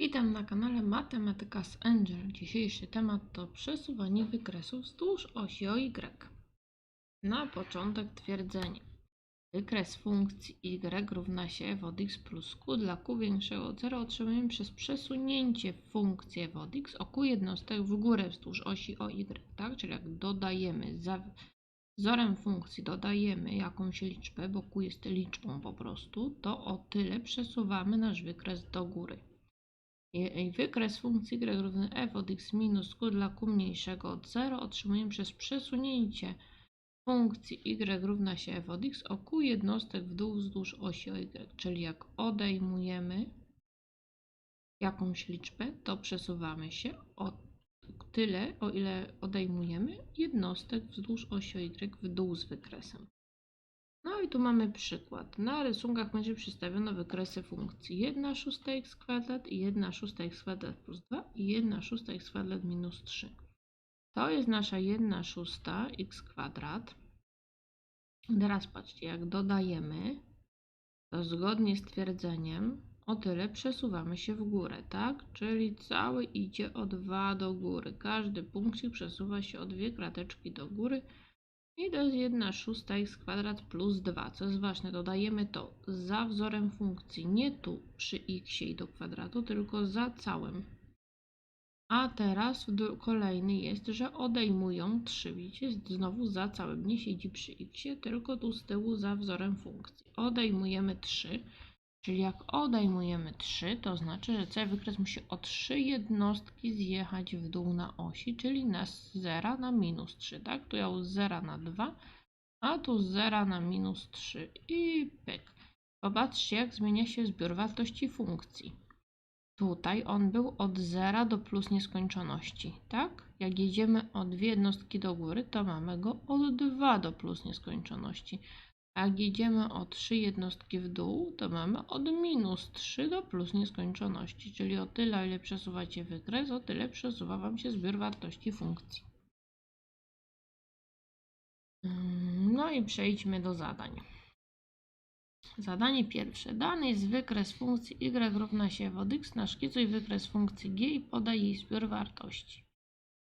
Witam na kanale Matematyka z Angel. Dzisiejszy temat to przesuwanie wykresów wzdłuż osi OY. Na początek twierdzenie. Wykres funkcji y równa się f od x plus q dla q większego od 0 otrzymujemy przez przesunięcie funkcji f od x o q jednostek w górę wzdłuż osi OY. Tak? Czyli jak dodajemy za wzorem funkcji dodajemy jakąś liczbę, bo q jest liczbą po prostu, to o tyle przesuwamy nasz wykres do góry. Wykres funkcji y równy f od x minus q dla q mniejszego od 0 otrzymujemy przez przesunięcie funkcji y równa się f od x o q jednostek w dół wzdłuż osi y. Czyli jak odejmujemy jakąś liczbę, to przesuwamy się o tyle, o ile odejmujemy jednostek wzdłuż osi y w dół z wykresem. No i tu mamy przykład. Na rysunkach będzie przedstawiono wykresy funkcji 1 szósta x kwadrat i 1 szósta x kwadrat plus 2 i 1 szósta x kwadrat minus 3. To jest nasza 1 szósta x kwadrat. Teraz patrzcie, jak dodajemy, to zgodnie z twierdzeniem o tyle przesuwamy się w górę, tak? Czyli cały idzie o 2 do góry. Każdy punkcik przesuwa się o dwie krateczki do góry. I to jest 1 szósta x kwadrat plus 2. Co jest ważne, dodajemy to za wzorem funkcji, nie tu przy x i do kwadratu, tylko za całym. A teraz kolejny jest, że odejmują 3. Widzicie, znowu za całym. Nie siedzi przy x, tylko tu z tyłu za wzorem funkcji. Odejmujemy 3. Czyli jak odejmujemy 3, to znaczy, że cały wykres musi o 3 jednostki zjechać w dół na osi, czyli na z 0 na minus 3, tak? Tu ja z 0 na 2, a tu z 0 na minus 3 i pyk. Popatrzcie, jak zmienia się zbiór wartości funkcji. Tutaj on był od 0 do plus nieskończoności, tak? Jak jedziemy o dwie jednostki do góry, to mamy go od 2 do plus nieskończoności. Jak jedziemy o 3 jednostki w dół, to mamy od minus 3 do plus nieskończoności, czyli o tyle, ile przesuwacie wykres, o tyle przesuwa Wam się zbiór wartości funkcji. Mm, No i przejdźmy do zadań. Zadanie pierwsze. Dany jest wykres funkcji y równa się w od x. Naszkicuj wykres funkcji g i podaj jej zbiór wartości.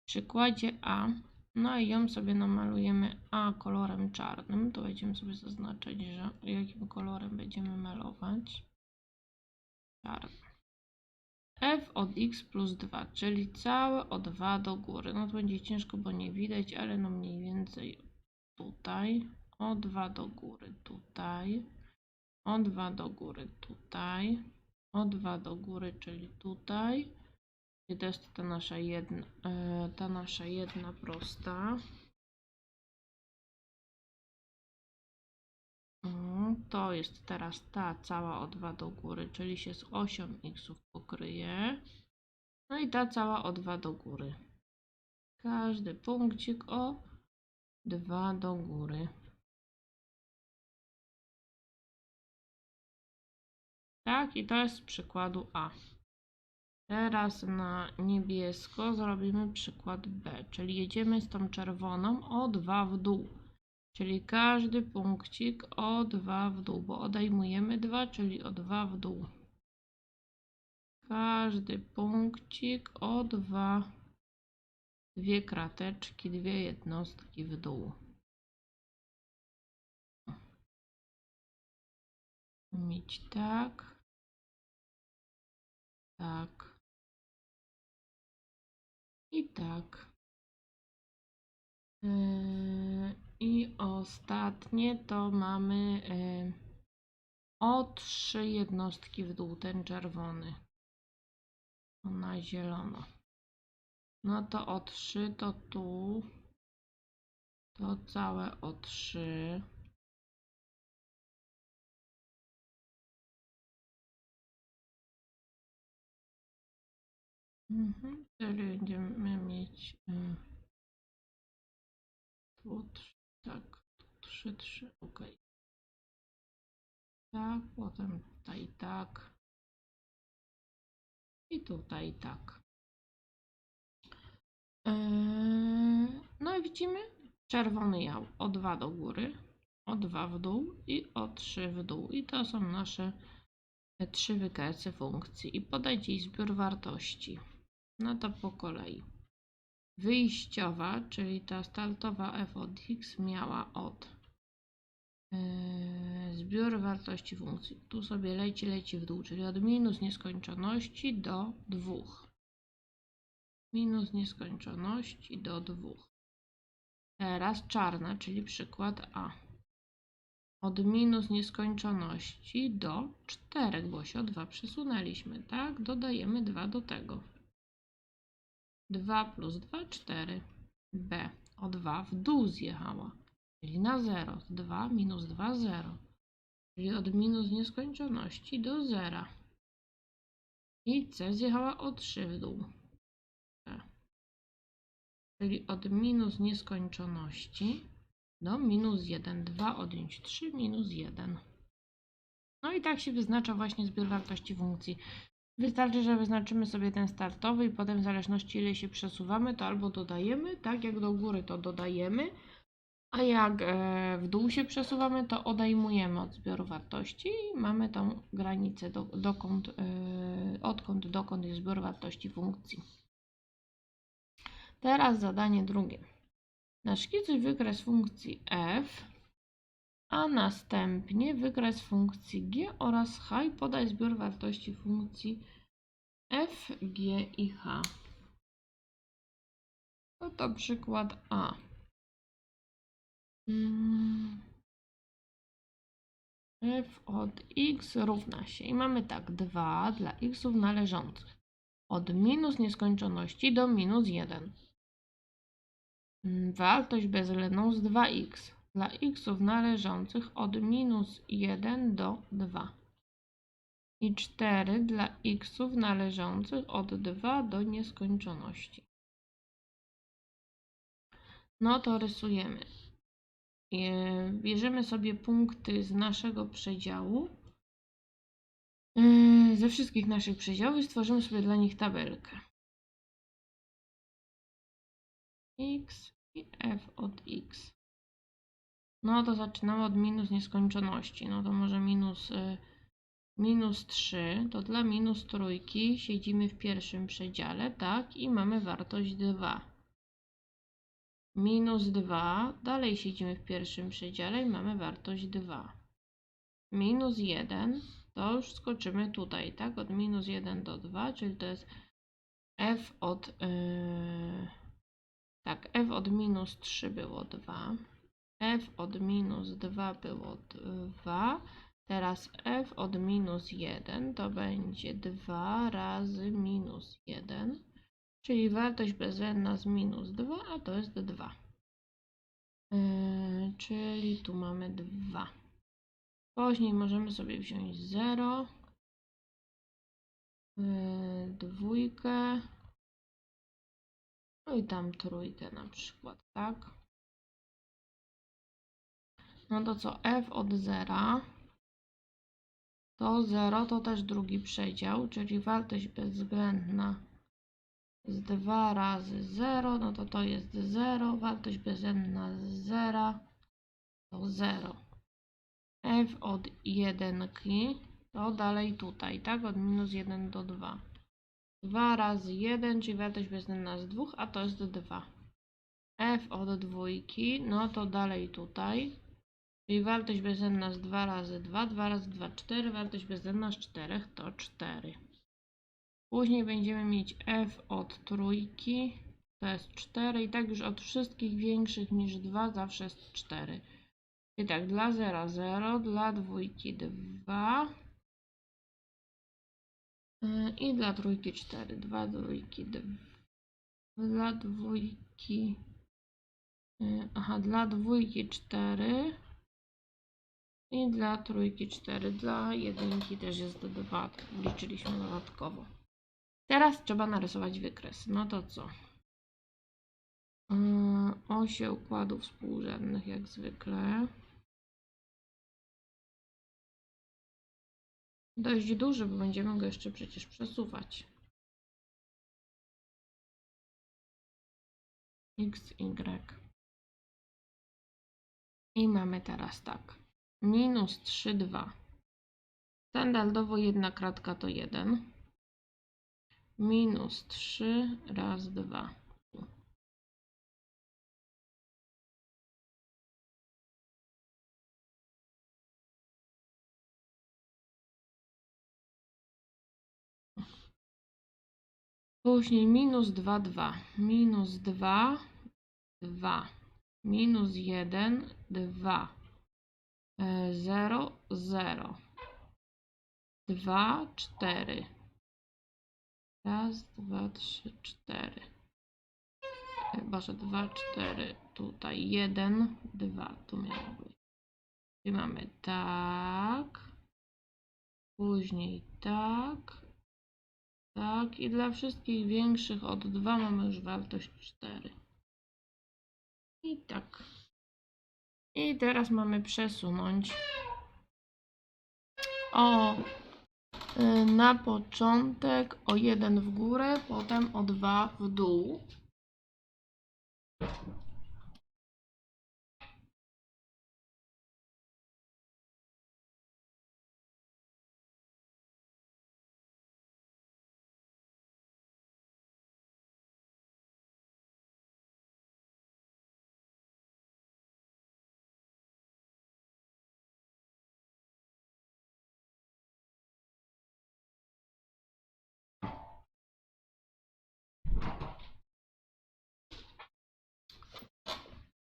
W przykładzie A no i ją sobie namalujemy A kolorem czarnym. To będziemy sobie zaznaczać, że jakim kolorem będziemy malować. Czarny. f od x plus 2, czyli całe o 2 do góry. No to będzie ciężko, bo nie widać, ale no mniej więcej tutaj. O 2 do góry tutaj. O 2 do góry tutaj. O 2 do góry, czyli tutaj. I to jest ta nasza jedna, e, ta nasza jedna prosta. To jest teraz ta cała o 2 do góry, czyli się z osią x pokryje. No i ta cała o 2 do góry. Każdy punkcik o 2 do góry. Tak, i to jest z przykładu A. Teraz na niebiesko zrobimy przykład B, czyli jedziemy z tą czerwoną o 2 w dół. Czyli każdy punkcik o 2 w dół, bo odejmujemy 2, czyli o 2 w dół. Każdy punkcik o 2, dwie krateczki, dwie jednostki w dół. Mieć tak, tak. I tak. Yy, I ostatnie to mamy yy, o trzy jednostki w dół, ten czerwony. Na zielono. No to o trzy to tu. To całe o trzy. Mhm, czyli będziemy mieć tu trzy, tak, tu trzy, trzy, ok. Tak, potem tutaj tak. I tutaj tak. Yy, no i widzimy czerwony jał o 2 do góry, o 2 w dół i o 3 w dół. I to są nasze te trzy wykresy funkcji i podać jej zbiór wartości. No to po kolei. Wyjściowa, czyli ta startowa f od x miała od yy, zbiór wartości funkcji. Tu sobie leci, leci w dół, czyli od minus nieskończoności do 2. Minus nieskończoności do 2. Teraz czarna, czyli przykład A. Od minus nieskończoności do 4, bo się o 2 przesunęliśmy, tak? Dodajemy 2 do tego. 2 plus 2, 4. B o 2 w dół zjechała, czyli na 0. 2 minus 2, 0. Czyli od minus nieskończoności do 0. I C zjechała o 3 w dół. C. Czyli od minus nieskończoności do minus 1. 2 odjąć 3 minus 1. No i tak się wyznacza właśnie zbiór wartości funkcji. Wystarczy, że wyznaczymy sobie ten startowy i potem w zależności ile się przesuwamy, to albo dodajemy, tak jak do góry to dodajemy, a jak e, w dół się przesuwamy, to odejmujemy od zbioru wartości i mamy tą granicę, do, dokąd, e, odkąd dokąd jest zbiór wartości funkcji. Teraz zadanie drugie. Naszkicuj wykres funkcji f, a następnie wykres funkcji g oraz h i podaj zbiór wartości funkcji f, g i h. No to przykład A. Mm. f od x równa się i mamy tak 2 dla xów należących od minus nieskończoności do minus 1. Mm, Wartość bezwzględną z 2x dla xów należących od minus 1 do 2 i 4 dla xów należących od 2 do nieskończoności. No to rysujemy. Bierzemy sobie punkty z naszego przedziału. E, Ze wszystkich naszych przedziałów i stworzymy sobie dla nich tabelkę. x i f od x. No to zaczynamy od minus nieskończoności. No to może minus, y, minus 3, to dla minus trójki siedzimy w pierwszym przedziale, tak? I mamy wartość 2. Minus 2, dalej siedzimy w pierwszym przedziale i mamy wartość 2. Minus 1, to już skoczymy tutaj, tak? Od minus 1 do 2, czyli to jest f od... Yy, tak, f od minus 3 było 2 f od minus 2 było 2. Teraz f od minus 1 to będzie 2 razy minus 1, czyli wartość bezwzględna z minus 2, a to jest 2. Yy, czyli tu mamy 2. Później możemy sobie wziąć 0, yy, dwójkę, no i tam trójkę na przykład, tak? No to co? f od 0 to 0 to też drugi przedział, czyli wartość bezwzględna z 2 razy 0, no to to jest 0, wartość bezwzględna z 0 to 0. f od 1 to dalej tutaj, tak? Od minus 1 do 2. 2 razy 1, czyli wartość bezwzględna z 2, a to jest 2. f od dwójki, no to dalej tutaj. Czyli wartość bezwzględna z 2 razy 2, 2 razy 2, 4, wartość bezwzględna z 4 to 4. Później będziemy mieć f od trójki, to jest 4 i tak już od wszystkich większych niż 2 zawsze jest 4. I tak dla 0 0, dla dwójki 2 yy, i dla trójki 4, 2 trójki 2, dla dwójki, yy, aha, dla dwójki 4 i dla trójki 4, dla jedynki też jest 2, liczyliśmy dodatkowo. Teraz trzeba narysować wykres. No to co? Yy, Osie układów współrzędnych jak zwykle. Dość duży, bo będziemy go jeszcze przecież przesuwać. X, Y. I mamy teraz tak minus 3, 2. Standardowo jedna kratka to 1. Minus 3, raz, dwa. Tu. Później minus 2, 2. Minus 2, 2. Minus 1, 2. 0, 0. 2, 4. Raz, dwa, trzy, cztery. Boże, dwa, cztery. Tutaj jeden, dwa. Tu miało być. I mamy tak. Później tak. Tak. I dla wszystkich większych od 2 mamy już wartość 4. I tak. I teraz mamy przesunąć o y, na początek o 1 w górę, potem o 2 w dół.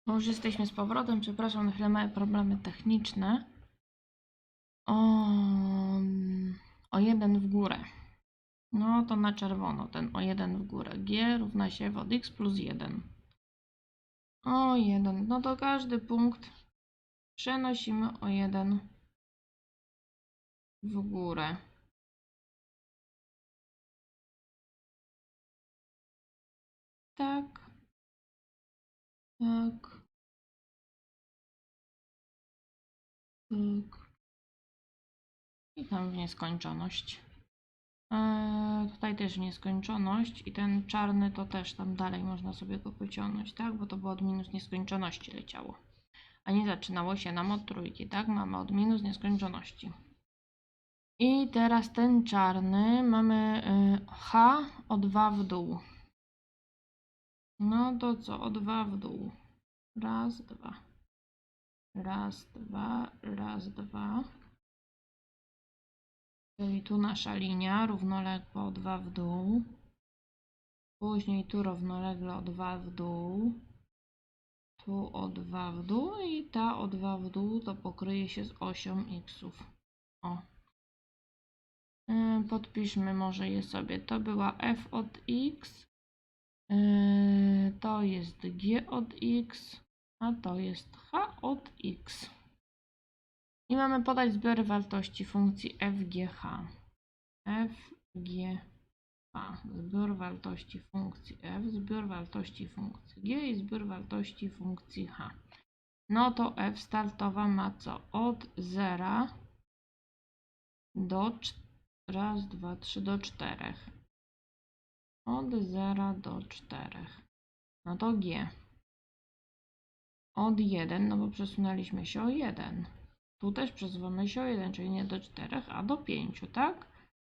No już jesteśmy z powrotem. Przepraszam, na chwilę małe problemy techniczne. O, o jeden w górę. No to na czerwono ten o jeden w górę. G równa się od x plus 1. O jeden. No to każdy punkt przenosimy o jeden w górę. Tak. Tak. Tak. I tam w nieskończoność. Eee, tutaj też w nieskończoność i ten czarny to też tam dalej można sobie go pociągnąć, tak? Bo to było od minus nieskończoności leciało. A nie zaczynało się nam od trójki, tak? Mamy od minus nieskończoności. I teraz ten czarny mamy y, H o 2 w dół. No to co? O 2 w dół. Raz, dwa. Raz, dwa, raz, dwa. Czyli tu nasza linia równoległa o 2 w dół. Później tu równolegle o 2 w dół. Tu o 2 w dół i ta o 2 w dół to pokryje się z osią xów. O. Yy, Podpiszmy może je sobie. To była f od x. Yy, To jest g od x. A to jest h od x. I mamy podać zbiory wartości funkcji fgh. fgh. Zbiór wartości funkcji f, zbiór wartości funkcji g i zbiór wartości funkcji h. No to f startowa ma co? Od 0 do 4. Raz, dwa, trzy do 4. Od 0 do 4. No to g. Od 1, no bo przesunęliśmy się o 1. Tu też przesuwamy się o 1, czyli nie do 4, a do 5, tak?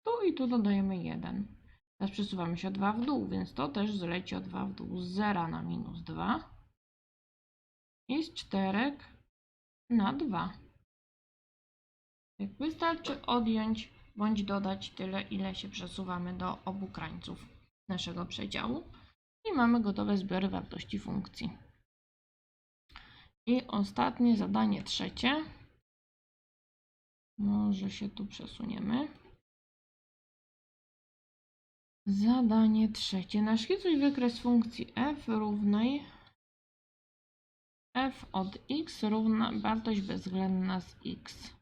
Tu i tu dodajemy 1. Teraz przesuwamy się o 2 w dół, więc to też zleci o 2 w dół. Z 0 na minus 2 i z 4 na 2. Tak wystarczy odjąć bądź dodać tyle, ile się przesuwamy do obu krańców naszego przedziału i mamy gotowe zbiory wartości funkcji. I ostatnie zadanie trzecie. Może się tu przesuniemy. Zadanie trzecie. Naszkicuj wykres funkcji f równej f od x równa wartość bezwzględna z x.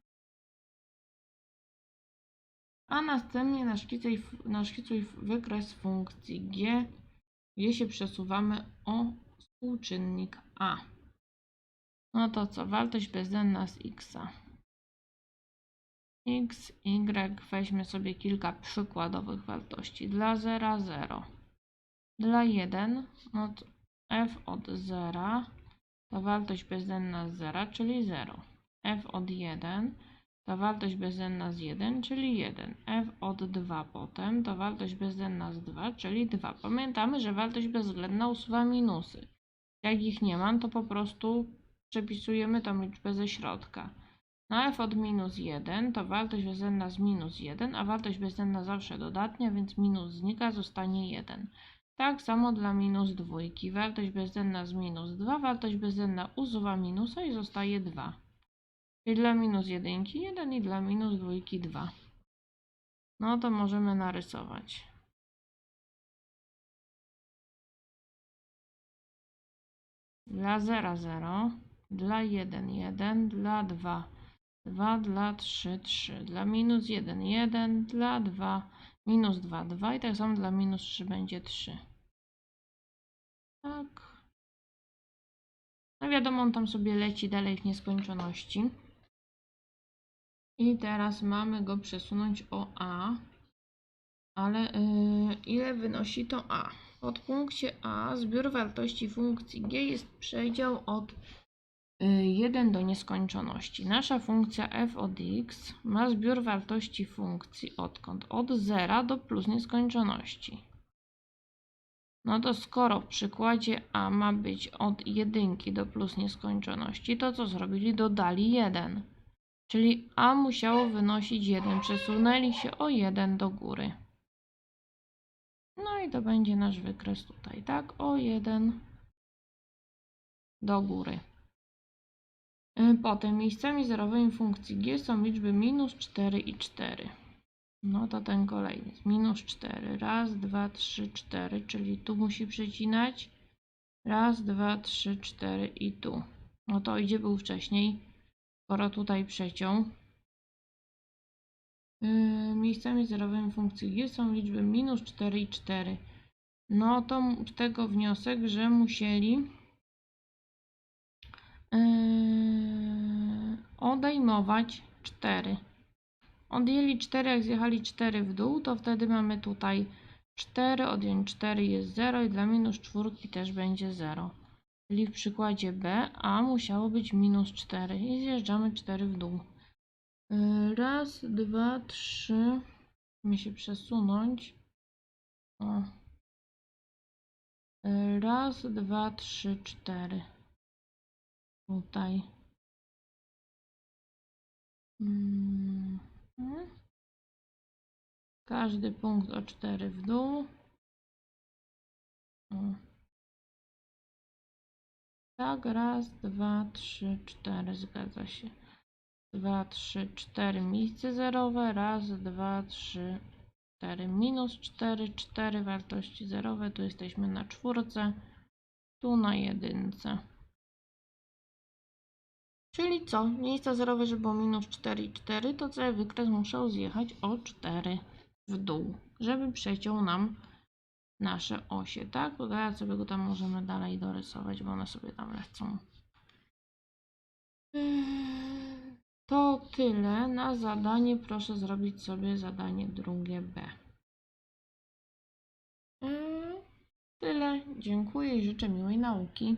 A następnie naszkicuj, naszkicuj wykres funkcji g, gdzie się przesuwamy o współczynnik a. No to co? Wartość bezwzględna z x. x, y, weźmy sobie kilka przykładowych wartości. Dla 0, 0. Dla 1, no to f od 0 to wartość bezwzględna z 0, czyli 0. f od 1 to wartość bezdenna z 1, czyli 1. f od 2 potem to wartość bezdenna z 2, czyli 2. Pamiętamy, że wartość bezwzględna usuwa minusy. Jak ich nie ma, to po prostu przepisujemy tą liczbę ze środka. Na f od minus 1 to wartość bezdenna z minus 1, a wartość bezdenna zawsze dodatnia, więc minus znika, zostanie 1. Tak samo dla minus dwójki. Wartość bezdenna z minus 2, wartość bezdenna usuwa minusa i zostaje 2. Czyli dla minus jedynki 1 i dla minus dwójki 2. No to możemy narysować. Dla 0 0, dla 1 1, dla 2 2, dla 3 3, dla minus 1 1, dla 2 minus 2 2 i tak samo dla minus 3 będzie 3. Tak. No wiadomo, on tam sobie leci dalej w nieskończoności. I teraz mamy go przesunąć o A. Ale yy, ile wynosi to A? W podpunkcie A zbiór wartości funkcji g jest przedział od 1 do nieskończoności. Nasza funkcja f od x ma zbiór wartości funkcji odkąd? Od 0 do plus nieskończoności. No to skoro w przykładzie A ma być od 1 do plus nieskończoności, to co zrobili? Dodali 1. Czyli A musiało wynosić 1. Przesunęli się o 1 do góry. No i to będzie nasz wykres tutaj, tak? O 1 do góry. Y, Potem miejscami zerowymi funkcji g są liczby minus 4 i 4. No to ten kolejny. Minus 4. Raz, dwa, trzy, cztery, czyli tu musi przecinać. Raz, dwa, trzy, cztery i tu. No to idzie był wcześniej, skoro tutaj przeciął. Yy, miejscami zerowymi funkcji g są liczby minus 4 i 4. No to z tego wniosek, że musieli odejmować 4. Odjęli 4, jak zjechali 4 w dół, to wtedy mamy tutaj 4, odjąć 4 jest 0 i dla minus 4 też będzie 0. Czyli w przykładzie B A musiało być minus 4 i zjeżdżamy 4 w dół. Yy, Raz, dwa, trzy. Musimy się przesunąć. O. Yy, Raz, dwa, trzy, cztery. Tutaj. Mm. Każdy punkt o 4 w dół. Tak, raz, dwa, trzy, cztery, zgadza się. Dwa, trzy, cztery miejsce zerowe, raz, dwa, trzy, cztery, minus cztery, cztery wartości zerowe, tu jesteśmy na czwórce, tu na jedynce. Czyli co? Miejsca zerowe, żeby było minus 4 i 4, to cały wykres musiał zjechać o 4 w dół, żeby przeciął nam nasze osie, tak? To sobie go tam możemy dalej dorysować, bo one sobie tam lecą. To tyle na zadanie. Proszę zrobić sobie zadanie drugie B. Tyle. Dziękuję i życzę miłej nauki.